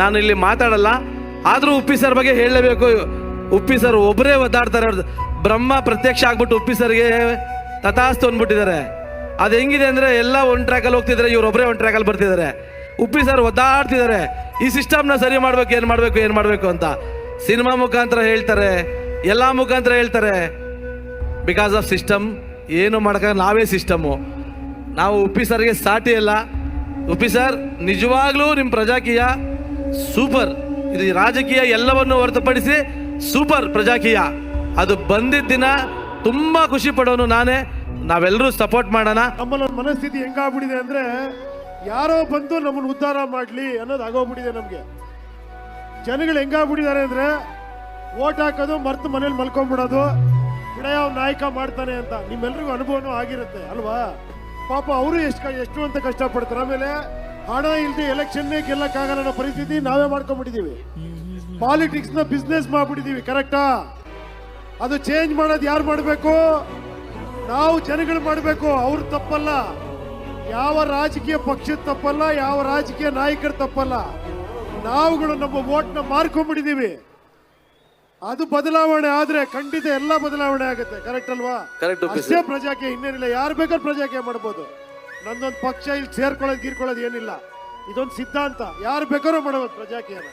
ನಾನು ಇಲ್ಲಿ ಮಾತಾಡಲ್ಲ, ಆದರೂ ಉಪ್ಪಿ ಸರ್ ಬಗ್ಗೆ ಹೇಳಲೇಬೇಕು. ಉಪ್ಪಿ ಸರ್ ಒಬ್ಬರೇ ಒದ್ದಾಡ್ತಾರೆ. ಬ್ರಹ್ಮ ಪ್ರತ್ಯಕ್ಷ ಆಗ್ಬಿಟ್ಟು ಉಪ್ಪಿ ಸರ್ಗೆ ತಥಾಸ್ತು ಅಂದ್ಬಿಟ್ಟಿದ್ದಾರೆ. ಅದು ಹೆಂಗಿದೆ ಅಂದ್ರೆ ಎಲ್ಲ ಒನ್ ಟ್ರ್ಯಾಕಲ್ಲಿ ಹೋಗ್ತಿದ್ದಾರೆ ಇವ್ರು ಒಬ್ಬರೇ ಒನ್ ಟ್ರ್ಯಾಕಲ್ಲಿ ಬರ್ತಿದ್ದಾರೆ. ಉಪ್ಪಿ ಸರ್ ಒದ್ದಾಡ್ತಿದ್ದಾರೆ. ಈ ಸಿಸ್ಟಮ್ನ ಸರಿ ಮಾಡಬೇಕು, ಏನು ಮಾಡಬೇಕು ಏನು ಮಾಡಬೇಕು ಅಂತ ಸಿನಿಮಾ ಮುಖಾಂತರ ಹೇಳ್ತಾರೆ, ಎಲ್ಲ ಮುಖಾಂತರ ಹೇಳ್ತಾರೆ. ಬಿಕಾಸ್ ಆಫ್ ಸಿಸ್ಟಮ್ ಏನು ಮಾಡಕ ನಾವೇ ಸಿಸ್ಟಮು ನಾವು ಉಪ್ಪಿ ಸರ್ಗೆ ಸಾಟಿ ಅಲ್ಲ. ಉಪ್ಪಿ ಸರ್ ನಿಜವಾಗ್ಲೂ ನಿಮ್ಮ ಪ್ರಜಾಕೀಯ. ಸೂಪರ್. ಇದು ರಾಜಕೀಯ ಎಲ್ಲವನ್ನು ಹೊರತುಪಡಿಸಿ ಸೂಪರ್ ಪ್ರಜಾಕೀಯ. ಅದು ಬಂದಿದ್ದ ದಿನ ತುಂಬ ಖುಷಿ ಪಡೋನು ನಾನೇ. ನಾವೆಲ್ಲರೂ ಸಪೋರ್ಟ್ ಮಾಡೋಣ. ನಮ್ಮನ್ನ ಮನಸ್ಥಿತಿ ಹೆಂಗಾಗ್ಬಿಟ್ಟಿದೆ ಅಂದ್ರೆ ಯಾರೋ ಬಂದು ನಮ್ಮನ್ನು ಉದ್ಧಾರ ಮಾಡ್ಲಿ ಅನ್ನೋದು ಆಗೋಗ್ಬಿಟ್ಟಿದೆ ನಮಗೆ. ಜನಗಳು ಹೆಂಗಾಗ್ಬಿಟ್ಟಿದ್ದಾರೆ ಅಂದ್ರೆ ಓಟ್ ಹಾಕೋದು ಮರ್ತು ಮನೇಲಿ ಮಲ್ಕೊಂಡ್ಬಿಡೋದು ಬಿಡಯ ಯಾವ ನಾಯಕ ಮಾಡ್ತಾನೆ ಅಂತ. ನಿಮ್ಮೆಲ್ರಿಗೂ ಅನುಭವನೂ ಆಗಿರುತ್ತೆ, ಅಲ್ವಾ? ಪಾಪ ಅವರು ಎಷ್ಟು ಎಷ್ಟು ಅಂತ ಕಷ್ಟಪಡ್ತಾರೆ. ಆಮೇಲೆ ಹಣ ಇಲ್ಲದೆ ಎಲೆಕ್ಷನ್ನೇ ಗೆಲ್ಲಕ್ಕಾಗಲ್ಲ ಅನ್ನೋ ಪರಿಸ್ಥಿತಿ ನಾವೇ ಮಾಡ್ಕೊಂಡ್ಬಿಟ್ಟಿದೀವಿ. ಪಾಲಿಟಿಕ್ಸ್ನ ನ ಬಿಸ್ನೆಸ್ ಮಾಡ್ಬಿಟ್ಟಿದ್ದೀವಿ ಕರೆಕ್ಟಾ ಅದು ಚೇಂಜ್ ಮಾಡೋದು ಯಾರು ಮಾಡಬೇಕು? ನಾವು ಜನಗಳು ಮಾಡಬೇಕು ಅವ್ರ ತಪ್ಪಲ್ಲ. ಯಾವ ರಾಜಕೀಯ ಪಕ್ಷದ ತಪ್ಪಲ್ಲ ಯಾವ ರಾಜಕೀಯ ನಾಯಕರ ತಪ್ಪಲ್ಲ. ನಾವುಗಳು ನಮ್ಮ ವೋಟ್ನ ಮಾರ್ಕೊಂಡ್ಬಿಟ್ಟಿದೀವಿ. ಅದು ಬದಲಾವಣೆ ಆದ್ರೆ ಖಂಡಿತ ಎಲ್ಲ ಬದಲಾವಣೆ ಆಗುತ್ತೆ ಕರೆಕ್ಟ್ ಅಲ್ವಾ. ಅಷ್ಟೇ ಪ್ರಜಾಕೀಯ ಇನ್ನೇನಿಲ್ಲ. ಯಾರು ಬೇಕಾದ್ರೂ ಪ್ರಜಾಕೀಯ ಮಾಡ್ಬೋದು. ನಂದೊಂದು ಪಕ್ಷ ಇಲ್ಲಿ ಸೇರ್ಕೊಳ್ಳೋದು ಗೀರ್ಕೊಳ್ಳೋದು ಏನಿಲ್ಲ. ಇದೊಂದು ಸಿದ್ಧಾಂತ. ಯಾರು ಬೇಕಾದ್ರೂ ಮಾಡಬಹುದು ಪ್ರಜಾಕೀಯನ.